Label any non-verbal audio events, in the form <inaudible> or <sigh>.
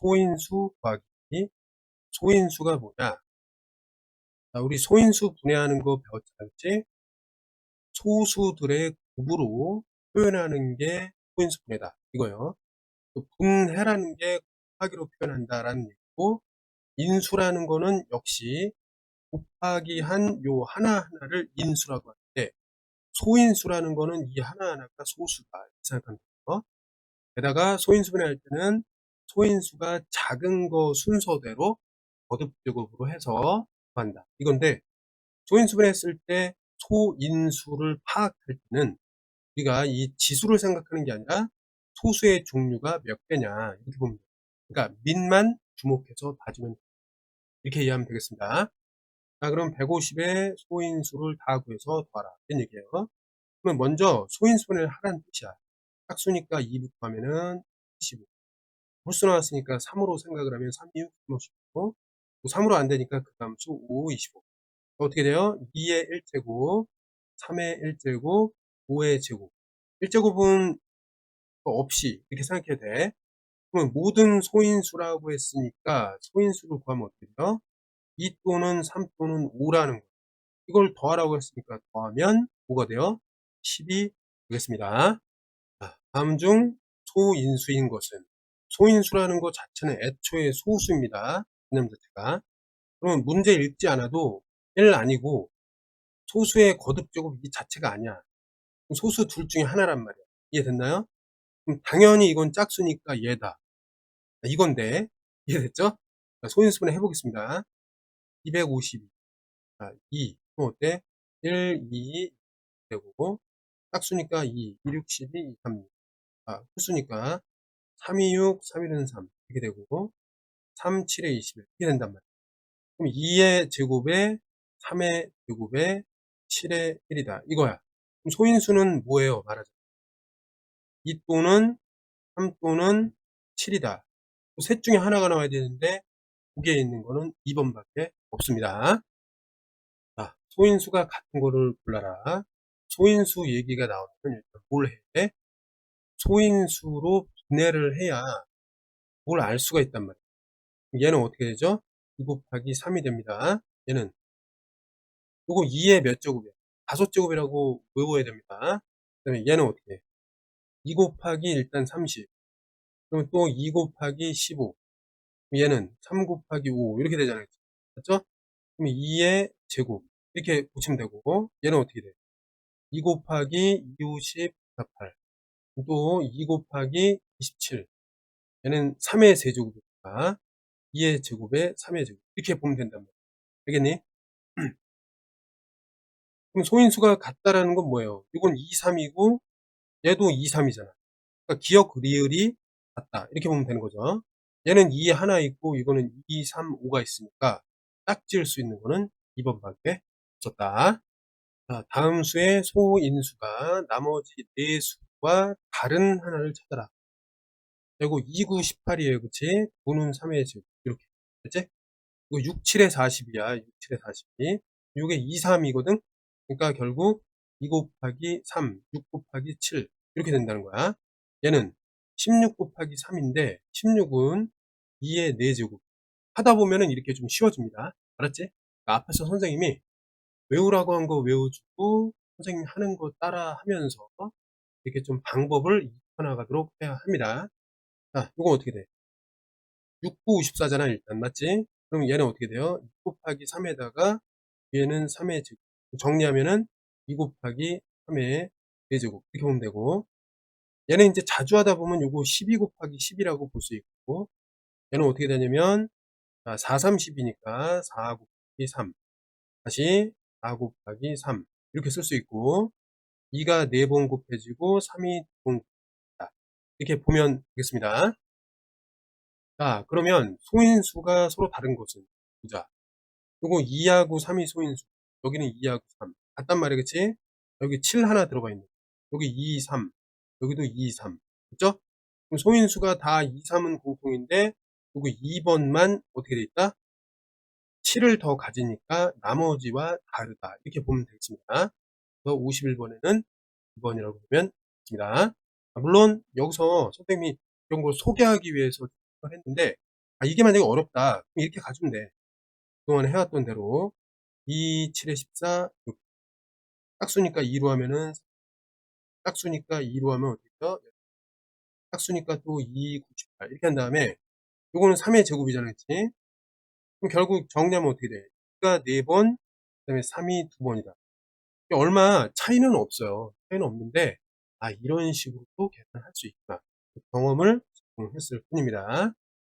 소인수 구하기. 소인수가 뭐냐? 자, 우리 소인수 분해하는 거 그치? 소수들의 곱으로 표현하는 게 소인수 분해다. 이거요. 또 분해라는 게 곱하기로 표현한다라는 얘기고, 인수라는 거는 역시 곱하기 한 요 하나하나를 인수라고 하는데, 소인수라는 거는 이 하나하나가 소수다. 이렇게 돼요. 게다가 소인수 분해 할 때는 소인수가 작은 거 순서대로 거듭제곱으로 해서 구한다. 이건데 소인수분해 했을 때 소인수를 파악할 때는 우리가 이 지수를 생각하는 게 아니라 소수의 종류가 몇 개냐 이렇게 돼요. 그러니까 민만 주목해서 봐주면 돼요. 이렇게 이해하면 되겠습니다. 자 그럼 150에 소인수를 다 구해서 더하라 이런 얘기예요. 그러면 먼저 소인수분해를 하라는 뜻이야. 짝수니까 2부터 하면은 15. 홀수 나왔으니까 3으로 생각을 하면 3, 2, 6, 3, 15. 3으로 안 되니까 그 다음 수 5, 25. 어떻게 돼요? 2의 1제곱, 3의 1제곱, 5의 제곱. 1제곱은 없이 이렇게 생각해야 돼. 그러면 모든 소인수라고 했으니까 소인수를 구하면 어떻게 돼요? 2 또는 3 또는 5라는 거. 이걸 더하라고 했으니까 더하면 뭐가 돼요? 10이 되겠습니다. 다음 중 소인수인 것은 소인수라는 것 자체는 애초에 소수입니다. 개념 자체가. 그러면 문제 읽지 않아도 1 아니고 소수의 거듭 제곱 이 자체가 아니야. 소수 둘 중에 하나란 말이야. 이해됐나요? 그럼 당연히 이건 짝수니까 얘다. 이건데 이해됐죠? 소인수분해 해보겠습니다. 252. 자, 2. 그럼 어때? 1, 2 되고 짝수니까 2, 2, 6, 12, 2, 3. 아, 홀수니까 3, 2, 6, 3, 1은 3 이렇게 되고 3, 7에 21 이렇게 된단 말이에요. 그럼 2의 제곱에 3의 제곱에 7의 1이다. 이거야. 그럼 소인수는 뭐예요? 말하자. 2 또는 3 또는 7이다. 셋 중에 하나가 나와야 되는데 거기에 있는 거는 2번밖에 없습니다. 자, 소인수가 같은 거를 골라라. 소인수 얘기가 나오면 일단 뭘 해야 돼? 소인수로 분해를 해야 뭘 알 수가 있단 말이에요. 얘는 어떻게 되죠? 2 곱하기 3이 됩니다. 얘는 요거 2의 몇 제곱이야? 5 제곱이라고 외워야 됩니다. 그 다음에 얘는 어떻게 해? 2 곱하기 일단 30 그러면 또 2 곱하기 15 얘는 3 곱하기 5 이렇게 되잖아요. 맞죠? 그럼 2의 제곱 이렇게 보시면 되고 얘는 어떻게 돼? 2 곱하기 60 8 또 2 곱하기 27 얘는 3의 세제곱이니까 2의 제곱에 3의 제곱. 이렇게 보면 된단 말이야 알겠니? <clears throat> 그럼 소인수가 같다라는 건 뭐예요? 이건 2, 3이고 얘도 2, 3이잖아. 그러니까 기억 리을이 같다. 이렇게 보면 되는 거죠. 얘는 2에 하나 있고 이거는 2, 3, 5가 있으니까 딱 지을 수 있는 거는 2번밖에 없었다. 자, 다음 수의 소인수가 나머지 4수 와 다른 하나를 찾아라. 그리고 2, 9, 18이에요. 그치? 9는 3의 제곱. 이렇게. 됐지? 이거 6, 7에 40이야. 6, 7에 42. 이게 2, 3이거든? 그러니까 결국 2 곱하기 3, 6 곱하기 7. 이렇게 된다는 거야. 얘는 16 곱하기 3인데, 16은 2의 4제곱. 하다 보면은 이렇게 좀 쉬워집니다. 알았지? 그러니까 앞에서 선생님이 외우라고 한 거 외워주고, 선생님 하는 거 따라 하면서, 이렇게 좀 방법을 익혀나가도록 해야 합니다. 자, 이건 어떻게 돼? 6, 9, 54잖아, 일단. 맞지? 그럼 얘는 어떻게 돼요? 2 곱하기 3에다가 얘는 3의 제곱. 정리하면은 2 곱하기 3의 4제곱. 이렇게 보면 되고. 얘는 이제 자주 하다 보면 요거 12 곱하기 10이라고 볼 수 있고. 얘는 어떻게 되냐면, 4, 3, 10이니까 4 곱하기 3. 다시 4 곱하기 3. 이렇게 쓸 수 있고. 2가 4번 곱해지고 3이 2번 곱해진다. 이렇게 보면 되겠습니다. 자, 그러면 소인수가 서로 다른 것은 보자. 요거 2하고 3이 소인수. 여기는 2하고 3. 같단 말이야, 그치? 여기 7 하나 들어가 있는. 여기 2, 3. 여기도 2, 3. 그죠? 그럼 소인수가 다 2, 3은 공통인데, 여기 2번만 어떻게 돼 있다? 7을 더 가지니까 나머지와 다르다. 이렇게 보면 되겠습니다. 51번에는 2번이라고 보면 됩니다. 물론 여기서 선생님이 이런 걸 소개하기 위해서 했는데 아, 이게 만약에 어렵다. 이렇게 가주면 돼. 그동안 해왔던 대로 2, 7에 14, 6. 짝수니까 2로 하면은 짝수니까 2로 하면 어떻게 돼요? 짝수니까 또 2, 98 이렇게 한 다음에 요거는 3의 제곱이잖아 그치? 그럼 결국 정리하면 어떻게 돼? 2가 4번 그 다음에 3이 2번이다 얼마 차이는 없어요. 차이는 없는데 아 이런 식으로도 계산할 수 있구나 그 경험을 했을 뿐입니다